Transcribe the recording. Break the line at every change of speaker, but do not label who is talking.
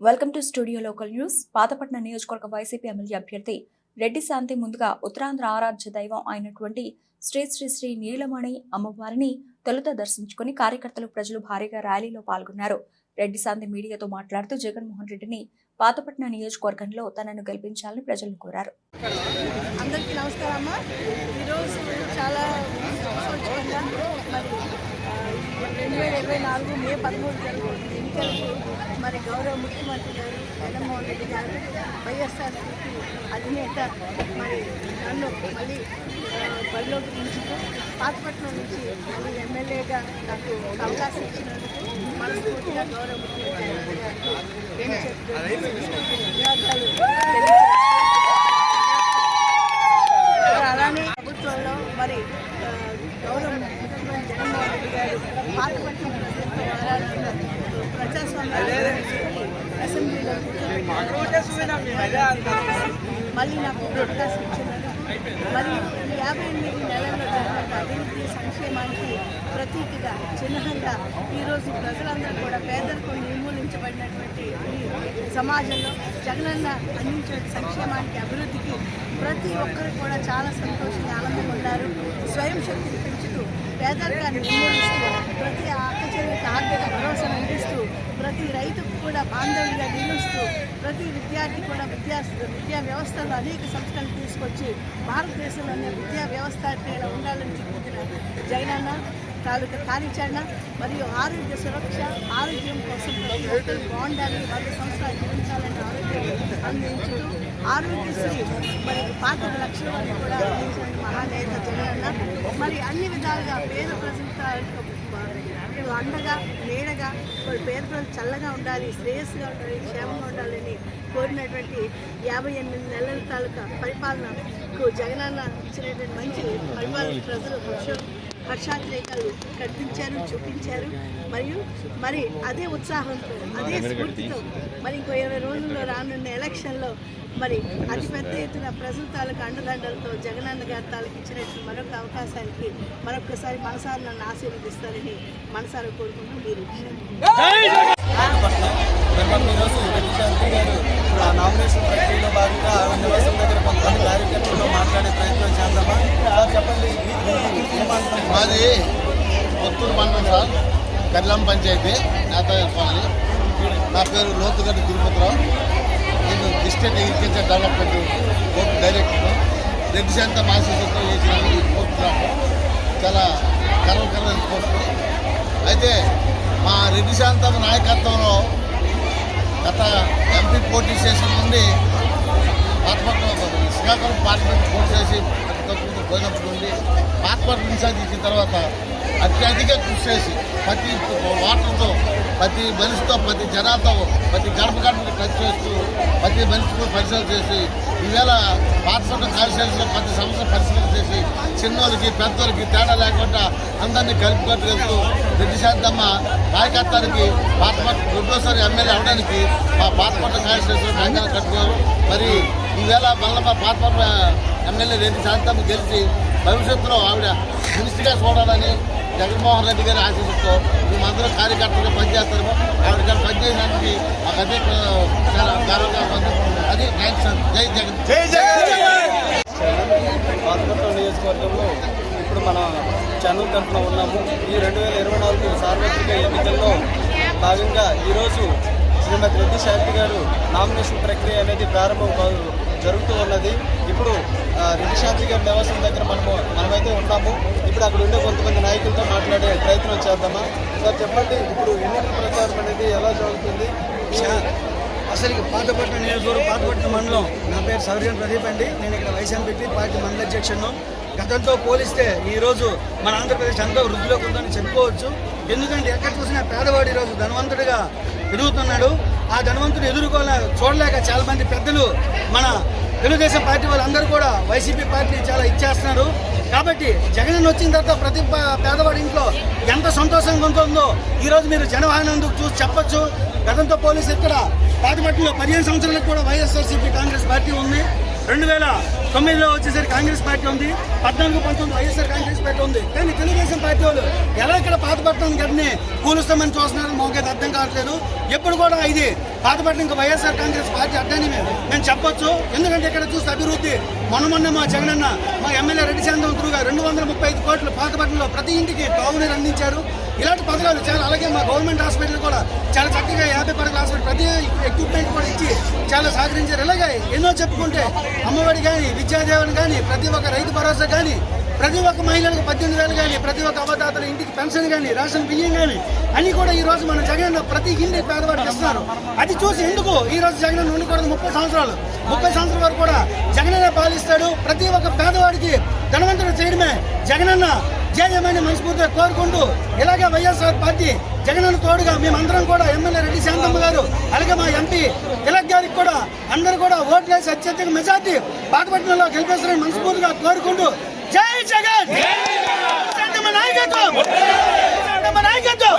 Welcome to studio local news. Pathapatnam నియోజకవర్గ YCP MLA అభ్యర్థి రెడ్డి శాంతి ముందుగా ఉత్తరాంధ్ర ఆరాధ్య దైవం అయినటువంటి శ్రీ శ్రీ శ్రీ నీలమణి అమ్మవారిని తొలుత దర్శించుకుని కార్యకర్తలు ప్రజలు భారీగా ర్యాలీలో పాల్గొన్నారు. రెడ్డి శాంతి మీడియాతో మాట్లాడుతూ జగన్మోహన్ రెడ్డిని పాతపట్నం నియోజకవర్గంలో తనను గెలిపించాలని ప్రజలను కోరారు.
అందరికీ నమస్కారం ఈరోజు చాలా సంతోషంగా మరి ఆ, రెండు వేల ఇరవై నాలుగు మే పదమూడు జరుగుతుంది. ఎన్నికలకు మరి గౌరవ ముఖ్యమంత్రి గారు జగన్మోహన్ రెడ్డి గారు వైఎస్ఆర్ అధినేత మరి నన్ను మళ్ళీ ఆ, బరిలోకి దించుతూ పాతపట్నం నుంచి మళ్ళీ ఎమ్మెల్యేగా నాకు అవకాశం ఇచ్చినందుకు మనస్ఫూర్తిగా గౌరవ ముఖ్యమంత్రి గారికి ఏం చెప్తూ ధన్యవాదాలు తెలియజేస్తున్నాను. మరి అలానే ప్రభుత్వంలో మరి ఆ, గౌరవ ముఖ్యమంత్రి జగన్మోహన్ రెడ్డి గారు పాతపట్నం ప్రజలతో వారాడుతున్న ప్రజాస్వామ్య అసెంబ్లీలో మళ్ళీ నాకు అవకాశం ఇచ్చినందుకు మరి యాభై ఎనిమిది నెలల్లో జరిగిన అభివృద్ధి సంక్షేమానికి ప్రతీకగా చిహ్నంగా ఈరోజు ప్రజలందరూ కూడా పేదరికం నిర్మూలించబడినటువంటి ఈ సమాజంలో జగనన్న అందించిన సంక్షేమానికి అభివృద్ధికి ప్రతి ఒక్కరు కూడా చాలా సంతోషంగా ఆనందంగా ఉన్నారు. స్వయం శక్తిని పెంచుతూ పేదరికాన్ని నిర్మూలిస్తూ ప్రతి ఆకచర్యకి ఆర్థిక భరోసా అందిస్తూ ప్రతి రైతుకు కూడా బాంధవ్యంగా నిలుస్తూ ప్రతి విద్యార్థి కూడా విద్యా విద్యా వ్యవస్థలో అనేక సంస్థలు తీసుకొచ్చి భారతదేశంలోనే విద్యా వ్యవస్థ అంటే ఉండాలని చూపించిన జగనన్న తాలూకా కార్యాచరణ మరియు ఆరోగ్య సురక్ష ఆరోగ్యం కోసం హోటల్ బాగుండాలి వంద సంవత్సరాలు జీవించాలని ఆరోగ్యం అందించడం ఆరోగ్యశ్రీ మరి పాత లక్షణాలను కూడా అందించడం మహానేత జగనన్న మరి అన్ని విధాలుగా పేద ప్రజల తాలూకా అండగా నీడగా వాళ్ళ పేద ప్రజలు చల్లగా ఉండాలి శ్రేయస్సుగా ఉండాలి క్షేమంగా ఉండాలని కోరినటువంటి యాభై ఎనిమిది నెలల తాలూకా పరిపాలనకు జగనన్న ఇచ్చినటువంటి మంచి పరిపాలన ప్రజలు హర్షాతిరేకాలు కనిపించారు చూపించారు. మరియు మరి అదే ఉత్సాహంతో అదే స్ఫూర్తితో మరి ఇంకో ఇరవై రోజుల్లో రానున్న ఎలక్షన్లో మరి అతిపెద్ద ఎత్తున ప్రజల తాలూకు అండదండలతో జగనన్న గారి తాలూకు ఇచ్చినటువంటి మరొక అవకాశానికి మరొకసారి మనసారి నన్ను ఆశీర్వదిస్తారని మనసారి కోరుకుంటూ మీరు
మేము నామినేషన్ ప్రక్రియలో భాగంగా నివాసం దగ్గర కొంతమంది కార్యకర్తలతో మాట్లాడే ప్రయత్నం చేద్దామా
మాది కొత్తూరు మండలం సార్. కర్లం పంచాయతీ. నేతాయ కాలనీ నా పేరు లోతుగడ్డ తిరుపతిరావు. నేను district agriculture development board director Reddy Shantha మాసితో చేసిన ఈ పోస్ట్ చాలా గర్వకరమైన పోస్ట్ అయితే మా రెడ్డి శాంతం నాయకత్వంలో గత ఎంపీ పోటీ స్టేషన్ నుండి పాతపట్నం శ్రీకాకుళం పార్లమెంట్ పోటీ చేసి పోయినప్పుడు పోయినప్పటి నుండి ఇన్ఛార్జ్ ఇచ్చిన తర్వాత అత్యధిక కృషి చేసి ప్రతి వాటర్తో ప్రతి మనిషితో ప్రతి జనాలతో ప్రతి గడప గడపకి టచ్ చేస్తూ ప్రతి మనిషితో పరిశీలన చేసి ఈవేళ పాతపట్నం కాన్స్టిట్యూన్సీలో ప్రతి సమస్య పరిశీలన చేసి చిన్నోళ్ళకి పెద్దోళ్ళకి తేడా లేకుండా అందరినీ కలిపి వెళ్తూ రెడ్డి శాంతమ్మ నాయకత్వానికి పాతపట్నం రెండోసారి ఎమ్మెల్యే అవడానికి మా పాతపట్నం కాన్స్టిట్యూన్సీలో కంకణం కట్టుకున్నారు మరి ఈవేళ మళ్ళీ మా పాతపట్నం ఎమ్మెల్యే రెడ్డి శాంతమ్మ గెలిచి భవిష్యత్తులో ఆవిడ మినిస్టర్గా చూడాలని జగన్మోహన్ రెడ్డి గారి ఆశీస్సుతో మేమందరం కార్యకర్తలుగా పనిచేస్తారు ఆవిడ గారు పనిచేసినందుకు మాకు అదే చాలా గర్వంగా ఉంది. అది థ్యాంక్స్ జై జగన్.
జై జగన్! నియోజకవర్గంలో ఇప్పుడు మన ఛానల్ తరఫున ఉన్నాము. ఈ రెండు వేల ఇరవై నాలుగు సార్వత్రిక ఎన్నికల్లో భాగంగా ఈరోజు శ్రీమతి రెడ్డి శాంతి గారు నామినేషన్ ప్రక్రియ అనేది ప్రారంభం కాదు. జరుగుతూ ఉన్నది. ఇప్పుడు ఆ, రెడ్డి గారి నివాసం దగ్గర మనము మనమైతే ఉన్నాము. ఇప్పుడు అక్కడ ఉండే కొంతమంది నాయకులతో మాట్లాడే ప్రయత్నం చేద్దామా? సార్ చెప్పండి. ఇప్పుడు ఎన్నికల ప్రచారం అనేది ఎలా జరుగుతుంది?
అసలు పాతపట్నం నియోజకవర్గం పాతపట్నం మండలం. నా పేరు సౌర్యం ప్రదీప్ అండి. నేను ఇక్కడ వైఎస్ఆర్పీ పార్టీ మండల అధ్యక్షుడు గతంతో పోలిస్తే ఈరోజు మన ఆంధ్రప్రదేశ్ ఎంతో వృద్ధిలోకి ఉందని చెప్పుకోవచ్చు. ఎందుకంటే ఎక్కడ చూసినా పేదవాడు ఈరోజు ధనవంతుడిగా పెరుగుతున్నాడు. ఆ ధనవంతుడు ఎదుర్కోలే చూడలేక చాలా మంది పెద్దలు మన తెలుగుదేశం పార్టీ వాళ్ళందరూ కూడా వైసీపీ పార్టీ చాలా ఇచ్చేస్తున్నారు. కాబట్టి జగన్ వచ్చిన తర్వాత ప్రతి పేదవాడి ఇంట్లో ఎంత సంతోషంగా ఉంటుందో ఈరోజు మీరు జనవాహనందుకు చూసి చెప్పొచ్చు. గతంతో పోలీసు ఇక్కడ పాతపట్నంలో పదిహేను సంవత్సరాలకు కూడా వైఎస్ఆర్సీపీ కాంగ్రెస్ పార్టీ ఉంది. రెండు వేల తొమ్మిదిలో వచ్చేసరికి కాంగ్రెస్ పార్టీ ఉంది పద్నాలుగు పంతొమ్మిది వైఎస్ఆర్ కాంగ్రెస్ పార్టీ ఉంది. కానీ తెలుగుదేశం పార్టీ వాళ్ళు ఎలా ఇక్కడ పాతపట్నం గడిని కూలుస్తామని చూస్తున్నారు మాకైతే అర్థం కావట్లేదు. ఎప్పుడు కూడా ఇది పాతపట్నం ఇంకా వైఎస్ఆర్ కాంగ్రెస్ పార్టీ అడ్డాని మేము. మేము చెప్పొచ్చు. ఎందుకంటే ఇక్కడ చూస్తే అభివృద్ధి. మొన్న మా జగనన్న మా ఎమ్మెల్యే రెడ్డి శాంతం త్రూగా రెండు వందల ముప్పై ఐదు కోట్లు పాతపట్నంలో ప్రతి ఇంటికి తాగునీరు అందించారు. ఇలాంటి పథకాలు చాలా అలాగే మా గవర్నమెంట్ హాస్పిటల్ కూడా చాలా చక్కగా యాభై పడకల హాస్పిటల్ ప్రతి ఎక్విప్మెంట్ కూడా ఇచ్చి చాలా సహకరించారు. ఇలాగే ఎన్నో చెప్పుకుంటే అమ్మఒడి కానీ విద్యాదేవన్ కానీ ప్రతి ఒక్క రైతు భరోసా కానీ ప్రతి ఒక్క మహిళలకు పద్దెనిమిది వేలు కానీ ప్రతి ఒక్క అవతాతల ఇంటికి పెన్షన్ కానీ రేషన్ బియ్యం కానీ అన్ని కూడా ఈ రోజు మన జగన్ ప్రతి ఇంటి పేదవాడికి ఇస్తున్నారు. అది చూసి ఎందుకు ఈ రోజు జగన్ ఉండకూడదు ముప్పై సంవత్సరాలు? ముప్పై సంవత్సరాల వరకు కూడా జగనన్న పాలిస్తాడు. ప్రతి ఒక్క పేదవాడికి ధనవంతుడు చేయడమే జగనన్న జయజయమని మనస్ఫూర్తిగా కోరుకుంటూ ఇలాగే వైఎస్ఆర్ పార్టీ జగనన్న తోడుగా మేమందరం కూడా ఎమ్మెల్యే రెడ్డి శాంతమ్మ గారు అలాగే మా ఎంపీ తిలక్ గారికి కూడా అందరూ కూడా ఓట్లేసి అత్యధిక మెజార్టీ పాతపట్నంలో గెలిపేస్తారని మనస్ఫూర్తిగా కోరుకుంటూ జగన్ శాంతమ్మ నాయకత్వం నాయకత్వం